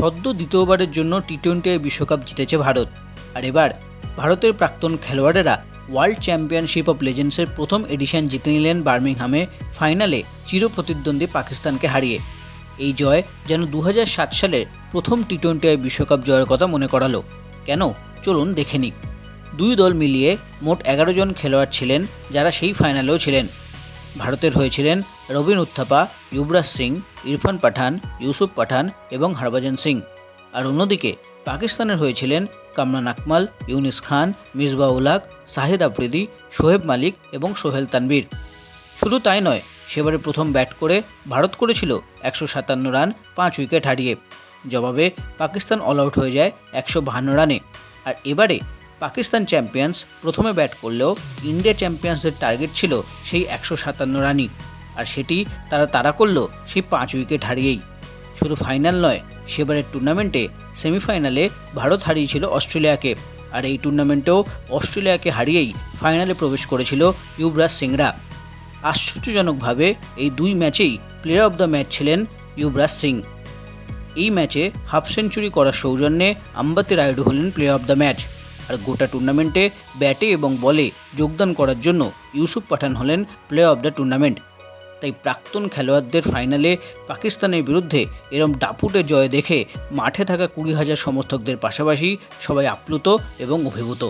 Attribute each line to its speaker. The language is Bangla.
Speaker 1: সদ্য দ্বিতীয়বারের জন্য টি টোয়েন্টি বিশ্বকাপ জিতেছে ভারত। আর এবার ভারতের প্রাক্তন খেলোয়াড়েরা ওয়ার্ল্ড চ্যাম্পিয়নশিপ অফ লেজেন্ডসের প্রথম এডিশন জিতে নিলেন বার্মিংহামে ফাইনালে চিরপ্রতিদ্বন্দ্বী পাকিস্তানকে হারিয়ে। এই জয় যেন দু হাজার সাত সালের প্রথম টি টোয়েন্টি বিশ্বকাপ জয়ের কথা মনে করালো। কেন? চলুন দেখে নিই। দুই দল মিলিয়ে মোট এগারো জন খেলোয়াড় ছিলেন, যারা সেই ফাইনালেও ছিলেন। ভারতের হয়েছিলেন রবিন উত্থাপা, যুবরাজ সিং, ইরফান পাঠান, ইউসুফ পাঠান এবং হরভজন সিং। আর অন্যদিকে পাকিস্তানের হয়েছিলেন কামরান আকমাল, ইউনিস খান মিসবা উলাক সাহেদ আফ্রিদি শোহেব মালিক এবং সোহেল তানবীর শুধু তাই নয়, সেবারে প্রথম ব্যাট করে ভারত করেছিল একশো সাতান্ন রান, পাঁচ উইকেট হারিয়ে। জবাবে পাকিস্তান অল আউট হয়ে যায় একশো বাহান্ন রানে। আর এবারে পাকিস্তান চ্যাম্পিয়ন্স প্রথমে ব্যাট করলেও ইন্ডিয়া চ্যাম্পিয়ন্সদের টার্গেট ছিল সেই একশো সাতান্ন রানই। আর সেটি তারা তাড়া করল সেই পাঁচ উইকেট হারিয়েই। শুধু ফাইনাল নয়, সেবারের টুর্নামেন্টে সেমিফাইনালে ভারত হারিয়েছিল অস্ট্রেলিয়াকে। আর এই টুর্নামেন্টেও অস্ট্রেলিয়াকে হারিয়েই ফাইনালে প্রবেশ করেছিল ইউবরাজ সিংরা। আশ্চর্যজনকভাবে এই দুই ম্যাচেই প্লেয়ার অব দ্য ম্যাচ ছিলেন ইউবরাজ সিং। এই ম্যাচে হাফ সেঞ্চুরি করার সৌজন্যে আম্বাতি রায়ডু হলেন প্লেয়ার অব দ্য ম্যাচ আর গোটা টুর্নামেন্টে ব্যাটে এবং বলে যোগদান করার জন্য ইউসুফ পাঠান হলেন প্লে অফ দ্য টুর্নামেন্ট। তাই প্রাক্তন খেলোয়াড়দের ফাইনালে পাকিস্তানের বিরুদ্ধে এরম ডাপুটে জয় দেখে মাঠে থাকা কুড়ি হাজার সমর্থকদের পাশাপাশি সবাই আপ্লুত এবং অভিভূত।